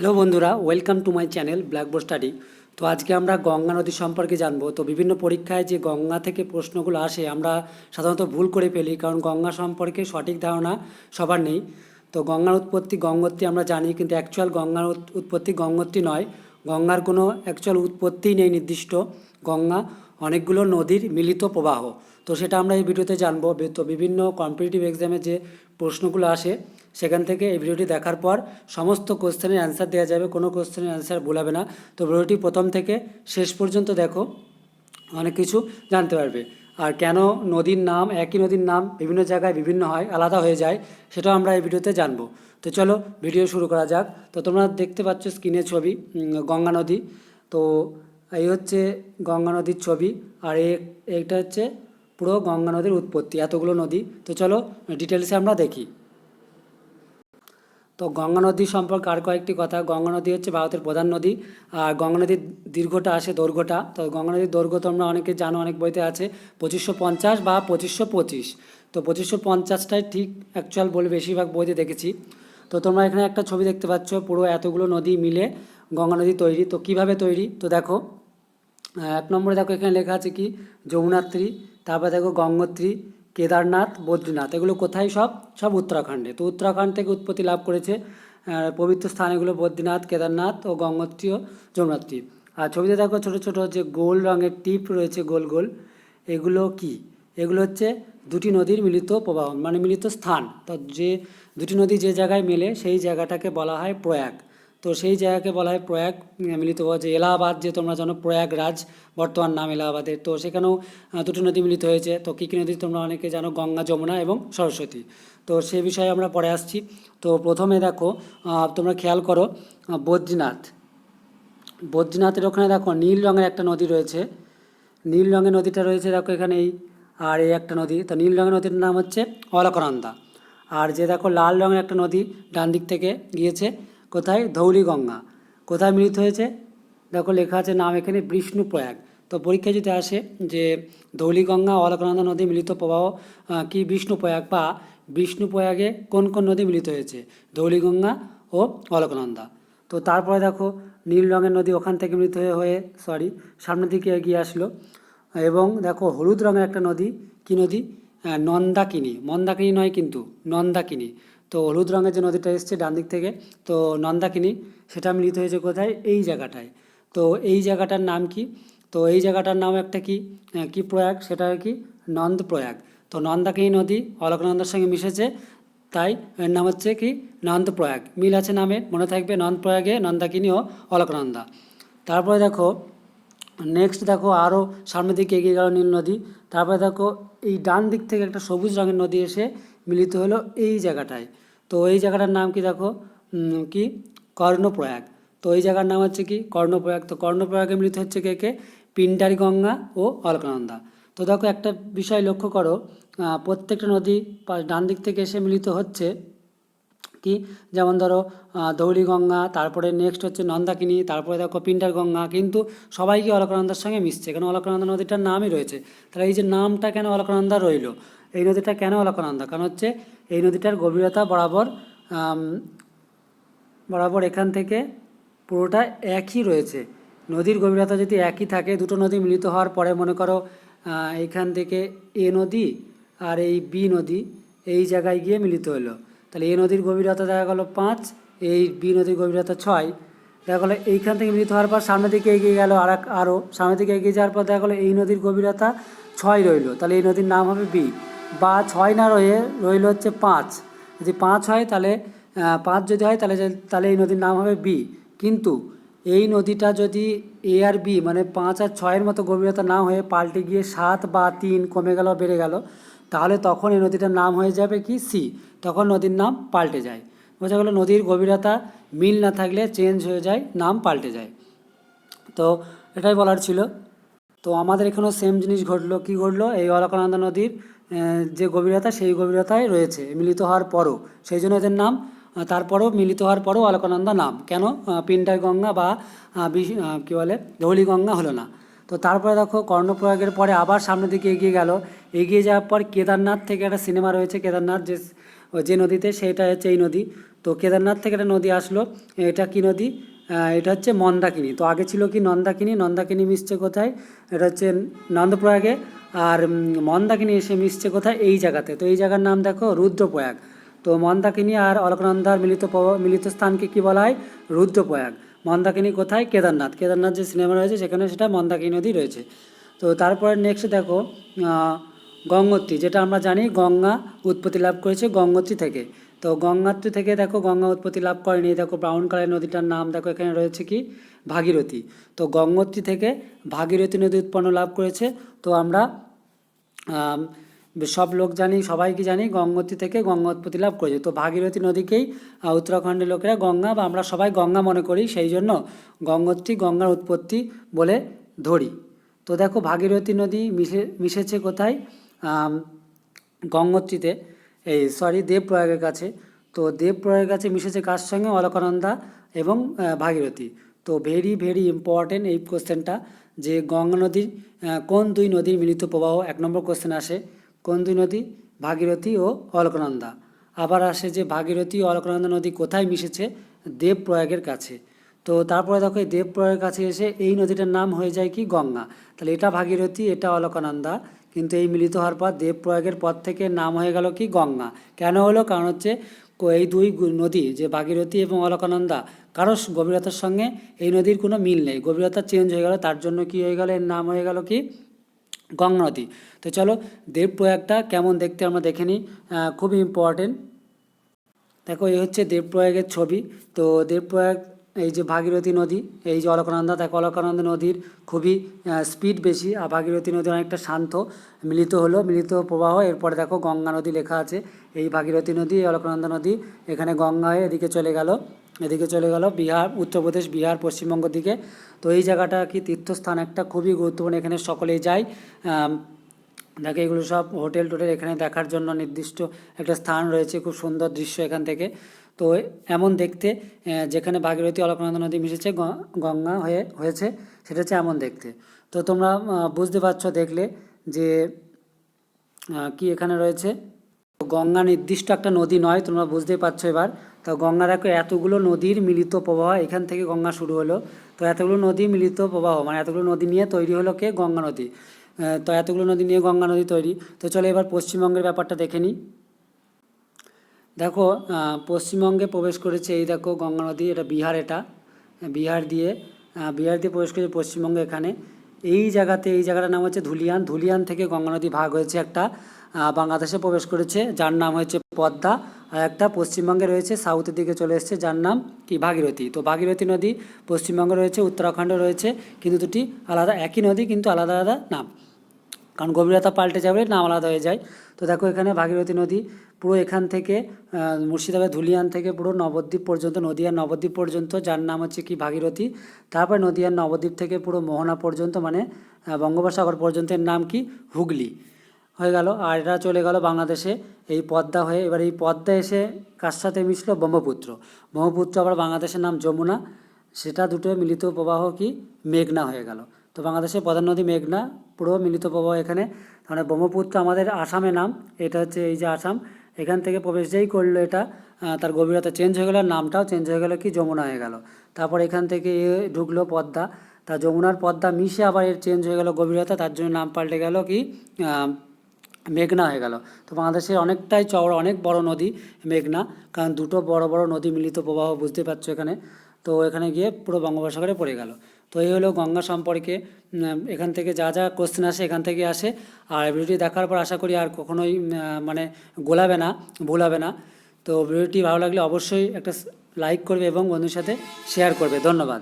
Hello বন্ধুরা, welcome to my channel blackboard study. তো আজকে আমরা গঙ্গা নদী সম্পর্কে জানব। তো বিভিন্ন পরীক্ষায় যে গঙ্গা থেকে প্রশ্নগুলো আসে, আমরা সাধারণত ভুল করে ফেলি, কারণ গঙ্গা সম্পর্কে সঠিক ধারণা সবার নেই। তো গঙ্গার উৎপত্তি গঙ্গোত্রী আমরা জানি, কিন্তু অ্যাকচুয়াল গঙ্গার উৎ- উৎপত্তি গঙ্গোত্রী নয়। গঙ্গার কোনো অ্যাকচুয়াল উৎপত্তিই নেই নির্দিষ্ট। গঙ্গা অনেকগুলো নদীর মিলিত প্রবাহ। তো সেটা আমরা এই ভিডিওতে জানব। তো বিভিন্ন কম্পিটিটিভ এক্সামে যে প্রশ্নগুলো আসে সেখান থেকে এই ভিডিওটি দেখার পর সমস্ত কোশ্চেনের অ্যান্সার দেওয়া যাবে। কোনো কোশ্চেনের অ্যান্সার ভুলাবে না। তো ভিডিওটি প্রথম থেকে শেষ পর্যন্ত দেখো, অনেক কিছু জানতে পারবে। আর কেন নদীর নাম, একই নদীর নাম বিভিন্ন জায়গায় বিভিন্ন হয়, আলাদা হয়ে যায়, সেটাও আমরা এই ভিডিওতে জানব। তো চলো ভিডিও শুরু করা যাক। তো তোমরা দেখতে পাচ্ছ স্ক্রিনে ছবি গঙ্গা নদী। তো এই হচ্ছে গঙ্গা নদীর ছবি, আর এ- এইটা হচ্ছে পুরো গঙ্গা নদীর উৎপত্তি, এতগুলো নদী। তো চলো ডিটেলসে আমরা দেখি। তো গঙ্গা নদী সম্পর্কে আর কয়েকটি কথা। গঙ্গা নদী হচ্ছে ভারতের প্রধান নদী, আর গঙ্গা নদীর দীর্ঘটা আসে দৈর্ঘ্যটা। তো গঙ্গা নদীর দৈর্ঘ্য তোমরা অনেকে জানো, অনেক বইতে আছে, পঁচিশশো পঞ্চাশ বা পঁচিশশো পঁচিশ। তো পঁচিশশো পঞ্চাশটাই ঠিক অ্যাকচুয়াল বলে বেশিরভাগ বইতে দেখেছি। তো তোমরা এখানে একটা ছবি দেখতে পাচ্ছ, পুরো এতগুলো নদী মিলে গঙ্গা নদী তৈরি। তো কীভাবে তৈরি? তো দেখো এক নম্বরে দেখো এখানে লেখা আছে কি যমুনাত্রী তারপরে দেখো গঙ্গোত্রী কেদারনাথ, বদ্রীনাথ, এগুলো কোথায় সব? সব উত্তরাখণ্ডে। তো উত্তরাখণ্ড থেকে উৎপত্তি লাভ করেছে পবিত্র স্থান এগুলো বদ্রীনাথ, কেদারনাথ ও গঙ্গোত্রী ও যমুনাত্রী। আর ছবিতে দেখো ছোট ছোট যে গোল রঙের টিপ রয়েছে গোল গোল, এগুলো কি? এগুলো হচ্ছে দুটি নদীর মিলিত প্রবাহ মানে মিলিত স্থান। তো যে দুটি নদী যে জায়গায় মেলে, সেই জায়গাটাকে বলা হয় প্রয়াগ। তো সেই জায়গাকে বলা হয় প্রয়াগ মিলিত হওয়া যে এলাহাবাদ, যে তোমরা জানো প্রয়াগরাজ, বর্তমান নাম এলাহাবাদের। তো সেখানেও দুটো নদী মিলিত হয়েছে। তো কী কী নদী তোমরা অনেকে জানো? গঙ্গা, যমুনা এবং সরস্বতী। তো সে বিষয়ে আমরা পরে আসছি। তো প্রথমে দেখো তোমরা খেয়াল করো বদ্রীনাথ। বদ্রীনাথের ওখানে দেখো, নীল রঙের একটা নদী রয়েছে। নীল রঙের নদীটা রয়েছে দেখো এখানে এই আর এই একটা নদী, তো নীল রঙের নদীর নাম হচ্ছে অলকনন্দা। আর যে দেখো, লাল রঙের একটা নদী ডান দিক থেকে গিয়েছে। কোথায়? ধৌলি গঙ্গা কোথায় মিলিত হয়েছে? দেখো লেখা আছে নাম এখানে বিষ্ণু প্রয়াগ তো পরীক্ষায় যদি আসে যে ধৌলি গঙ্গা অলকনন্দা নদী মিলিত প্রবাহ কি বিষ্ণু প্রয়াগ বা বিষ্ণু প্রয়াগে কোন কোন নদী মিলিত হয়েছে? ধৌলি গঙ্গা ও অলকনন্দা। তো তারপরে দেখো নীল রঙের নদী ওখান থেকে মিলিত হয়ে হয়ে সরি সামনের দিকে এগিয়ে আসলো। এবং দেখো হলুদ রঙের একটা নদী, কি নদী? নন্দাকিনী। মন্দাকিনী নয় কিন্তু নন্দাকিনী। তো হলুদ রঙের যে নদীটা এসছে ডান দিক থেকে, তো নন্দাকিনী, সেটা মিলিত হয়েছে কোথায়? এই জায়গাটায়। তো এই জায়গাটার নাম কি? তো এই জায়গাটার নাম একটা কি? কি প্রয়াগ? সেটা কি? নন্দ প্রয়াগ। তো নন্দাকিনী নদী অলকনন্দার সঙ্গে মিশেছে, তাই এর নাম হচ্ছে কি? নন্দপ্রয়াগ মিল আছে নামে, মনে থাকবে নন্দপ্রয়াগে নন্দাকিনী ও অলকনন্দা। তারপরে দেখো নেক্সট দেখো আরও সামনের দিকে এগিয়ে গেল নীল নদী। তারপরে দেখো এই ডান দিক থেকে একটা সবুজ রঙের নদী এসে মিলিত হলো এই জায়গাটায়। তো এই জায়গাটার নাম কি দেখো? কি? কর্ণপ্রয়াগ। তো এই জায়গার নাম হচ্ছে কি? কর্ণপ্রয়াগ। তো কর্ণপ্রয়াগে মিলিত হচ্ছে কে কে? পিন্ডারি গঙ্গা ও অলকানন্দা। তো দেখো একটা বিষয় লক্ষ্য করো প্রত্যেকটা নদী ডান দিক থেকে এসে মিলিত হচ্ছে কি? যেমন ধরো ধৌলি গঙ্গা তারপরে নেক্সট হচ্ছে নন্দাকিনি, তারপরে দেখো পিন্ডার গঙ্গা কিন্তু সবাই কি অলকানন্দার সঙ্গে মিশছে। কেন? অলকানন্দা নদীটার নামই রয়েছে। তাহলে এই যে নামটা কেন অলকানন্দা রইল? এই নদীটা কেন অলকানন্দা কারণ হচ্ছে এই নদীটার গভীরতা বরাবর বরাবর এখান থেকে পুরোটা একই রয়েছে। নদীর গভীরতা যদি একই থাকে দুটো নদী মিলিত হওয়ার পরে মনে করো আহ, এইখান থেকে এ নদী আর এই বি নদী এই জায়গায় গিয়ে মিলিত হলো। তাহলে এ নদীর গভীরতা দেখা গেলো পাঁচ এই বি নদীর গভীরতা ছয়। দেখা গেলো এইখান থেকে মিলিত হওয়ার পর সামনের দিকে এগিয়ে গেল আর আরও সামনের দিকে এগিয়ে যাওয়ার পর দেখা গেলো এই নদীর গভীরতা ছয় রইল। তাহলে এই নদীর নাম হবে বি। বা ছয় না রয়ে, রইল হচ্ছে পাঁচ। যদি পাঁচ হয় তাহলে পাঁচ যদি হয় তাহলে তাহলে এই নদীর নাম হবে বি কিন্তু এই নদীটা যদি এ আর বি মানে পাঁচ আর ছয়ের মতো গভীরতা না হয়ে পাল্টে গিয়ে সাত বা তিন কমে গেল, বেড়ে গেল, তাহলে তখন এই নদীটার নাম হয়ে যাবে কি সি তখন নদীর নাম পাল্টে যায়। বোঝা গেল নদীর গভীরতা মিল না থাকলে চেঞ্জ হয়ে যায়, নাম পাল্টে যায়। তো এটাই বলার ছিল। তো আমাদের এখানেও সেম জিনিস ঘটলো। কি ঘটলো? এই অলকানন্দা নদীর যে গভীরতা সেই গভীরতায় রয়েছে মিলিত হওয়ার পরও। সেই জন্য এদের নাম তারপরও মিলিত হওয়ার পরও অলকানন্দা নাম। কেন? আহ, পিন্ডার গঙ্গা বা কী বলে ধৌলি গঙ্গা হলো না। তো তারপরে দেখো কর্ণপ্রয়াগের পরে আবার সামনের দিকে এগিয়ে গেল। এগিয়ে যাওয়ার পর কেদারনাথ থেকে একটা সিনেমা রয়েছে কেদারনাথ যে যে নদীতে সেটা হচ্ছে এই নদী। তো কেদারনাথ থেকে একটা নদী আসলো। এটা কী নদী? এটা হচ্ছে মন্দাকিনী তো আগে ছিল কি নন্দাকিনী? নন্দাকিনী মিশছে কোথায়? এটা হচ্ছে নন্দপ্রয়াগে। আর মন্দাকিনী এসে মিশছে কোথায়? এই জায়গাতে। তো এই জায়গার নাম দেখো, রুদ্রপ্রয়াগ। তো মন্দাকিনী আর অলকনন্দার মিলিত মিলিত স্থানকে কি বলা হয়? রুদ্রপ্রয়াগ। মন্দাকিনী কোথায়? কেদারনাথ। কেদারনাথ যে সিনেমা রয়েছে, সেখানে সেটা মন্দাকিনী নদী রয়েছে। তো তারপরে নেক্সট দেখো গঙ্গোত্রী। যেটা আমরা জানি, গঙ্গা উৎপত্তি লাভ করেছে গঙ্গোত্রী থেকে। তো গঙ্গাত্রী থেকে দেখো গঙ্গা উৎপত্তি লাভ করেনি। দেখো ব্রাউন কালার নদীটার নাম দেখো এখানে রয়েছে কি? ভাগীরথী। তো গঙ্গোত্রী থেকে ভাগীরথী নদী উৎপন্ন লাভ করেছে। তো আমরা সব লোক জানি, সবাই কি জানি, গঙ্গোত্রী থেকে গঙ্গা উৎপত্তি লাভ করেছে। তো ভাগীরথী নদীকেই উত্তরাখণ্ডের লোকেরা গঙ্গা বা আমরা সবাই গঙ্গা মনে করি, সেই জন্য গঙ্গোত্রী গঙ্গার উৎপত্তি বলে ধরি। তো দেখো ভাগীরথী নদী মিশে, মিশেছে কোথায়? গঙ্গোত্রীতে। এই সরি দেবপ্রয়াগের কাছে। তো দেবপ্রয়াগের কাছে মিশেছে কার সঙ্গে? অলকানন্দা এবং ভাগীরথী। তো ভেরি ভেরি ইম্পর্টেন্ট এই কোশ্চেনটা যে গঙ্গা নদীর কোন দুই নদীর মিলিত প্রবাহ? এক নম্বর কোশ্চেন আসে, কোন দুই নদী? ভাগীরথী ও অলকানন্দা। আবার আসে যে ভাগীরথী ও অলকানন্দা নদী কোথায় মিশেছে? দেবপ্রয়াগের কাছে। তো তারপরে দেখো, এই দেবপ্রয়াগের কাছে এসে এই নদীটার নাম হয়ে যায় কি? গঙ্গা। তাহলে এটা ভাগীরথী, এটা অলকানন্দা। কিন্তু এই মিলিত হওয়ার পর দেব দেবপ্রয়াগের পর থেকে নাম হয়ে গেল কি গঙ্গা। কেন হলো? কারণ হচ্ছে এই দুই নদী, যে ভাগীরথী এবং অলকানন্দা, কারও গভীরতার সঙ্গে এই নদীর কোনো মিল নেই। গভীরতা চেঞ্জ হয়ে গেল, তার জন্য কি হয়ে গেল? এর নাম হয়ে গেল কি? গঙ্গা নদী। তো চলো দেব দেবপ্রয়াগটা কেমন দেখতে আমরা দেখে নিই। খুবই ইম্পর্টেন্ট দেখো, এই হচ্ছে দেব দেবপ্রয়াগের ছবি। তো দেবপ্রয়াগ এই যে ভাগীরথী নদী, এই যে অলকানন্দা, দেখো অলকানন্দা নদীর খুবই স্পিড বেশি, আর ভাগীরথী নদী অনেকটা শান্ত, মিলিত হলো, মিলিত প্রবাহ, এরপরে দেখো গঙ্গা নদী লেখা আছে, এই ভাগীরথী নদী, এই অলকানন্দা নদী, এখানে গঙ্গা হয়ে এদিকে চলে গেল, এদিকে চলে গেল বিহার, উত্তরপ্রদেশ, বিহার, পশ্চিমবঙ্গ দিকে, তো এই জায়গাটা কি তীর্থস্থান, একটা খুবই গুরুত্বপূর্ণ, এখানে সকলেই যায় দেখো এগুলো সব হোটেল টোটেল এখানে দেখার জন্য নির্দিষ্ট একটা স্থান রয়েছে, খুব সুন্দর দৃশ্য এখান থেকে তো এমন দেখতে যেখানে ভাগীরথী অলকানন্দা নদী মিশেছে গঙ্গা হয়ে, হয়েছে, সেটা হচ্ছে এমন দেখতে। তো তোমরা বুঝতে পারছ দেখলে যে কি এখানে রয়েছে? গঙ্গা নির্দিষ্ট একটা নদী নয়, তোমরা বুঝতেই পারছ এবার। তো গঙ্গা দেখো, এতগুলো নদীর মিলিত প্রবাহ এখান থেকে গঙ্গা শুরু হলো। তো এতগুলো নদী মিলিত প্রবাহ মানে এতগুলো নদী নিয়ে তৈরি হলো কে? গঙ্গা নদী। তো এতগুলো নদী নিয়ে গঙ্গা নদী তৈরি। তো চলো এবার পশ্চিমবঙ্গের ব্যাপারটা দেখে নিই। দেখো পশ্চিমবঙ্গে প্রবেশ করেছে এই দেখো গঙ্গা নদী, এটা বিহার এটা। বিহার দিয়ে বিহার দিয়ে প্রবেশ করেছে পশ্চিমবঙ্গে এখানে। এই জায়গাতে, এই জায়গাটার নাম হচ্ছে ধুলিয়ান। ধুলিয়ান থেকে গঙ্গা নদী ভাগ হয়েছে একটা। বাংলাদেশে প্রবেশ করেছে, যার নাম হয়েছে পদ্মা। আর একটা পশ্চিমবঙ্গে রয়েছে সাউথের দিকে চলে এসেছে, যার নাম কি? ভাগীরথী। তো ভাগীরথী নদী পশ্চিমবঙ্গে রয়েছে, উত্তরাখণ্ডে রয়েছে, কিন্তু দুটি আলাদা, একই নদী, কিন্তু আলাদা আলাদা নাম। কারণ গভীরতা পাল্টে যাবে নাম আলাদা হয়ে যায়। তো দেখো এখানে ভাগীরথী নদী পুরো এখান থেকে মুর্শিদাবাদ ধুলিয়ান থেকে পুরো নবদ্বীপ পর্যন্ত, নদিয়ার নবদ্বীপ পর্যন্ত, যার নাম হচ্ছে কি ভাগীরথী। তারপর নদিয়ার নবদ্বীপ থেকে পুরো মোহনা পর্যন্ত মানে বঙ্গোপসাগর পর্যন্ত এর নাম কি? হুগলি। হয়ে গেল, আর এটা চলে গেল বাংলাদেশে। এই পদ্মা হয়ে, এবার এই পদ্মা এসে কার সাথে মিশলো? ব্রহ্মপুত্র। ব্রহ্মপুত্র আবার বাংলাদেশের নাম যমুনা। সেটা দুটো মিলিত প্রবাহ কি? মেঘনা হয়ে গেল। তো বাংলাদেশের প্রধান নদী মেঘনা, পুরো মিলিত প্রবাহ এখানে। মানে ব্রহ্মপুত্র আমাদের আসামে নাম, এটা হচ্ছে এই যে আসাম। এখান থেকে প্রবেশ যেই করল এটা তার গভীরতা চেঞ্জ হয়ে গেল নামটাও চেঞ্জ হয়ে গেল কি, যমুনা হয়ে গেল। তারপর এখান থেকে ঢুকলো পদ্মা, তা যমুনার পদ্মা মিশে আবার এর চেঞ্জ হয়ে গেল গভীরতা, তার জন্য নাম পাল্টে গেল কি মেঘনা হয়ে গেল। তো বাংলাদেশের অনেকটাই চওড়া, অনেক বড় নদী মেঘনা, কারণ দুটো বড় বড় নদী মিলিত প্রবাহ, বুঝতে পারছ এখানে। তো এখানে গিয়ে পুরো বঙ্গোপসাগরে পড়ে গেল। তো এই হলো গঙ্গা সম্পর্কে এখান থেকে যা যা কোশ্চেন আসে এখান থেকে আসে। আর ভিডিওটি দেখার পর আশা করি আর কখনোই মানে গোলাবে না, ভুলাবে না। তো ভিডিওটি ভালো লাগলে অবশ্যই একটা লাইক করবে এবং বন্ধুর সাথে শেয়ার করবে। ধন্যবাদ।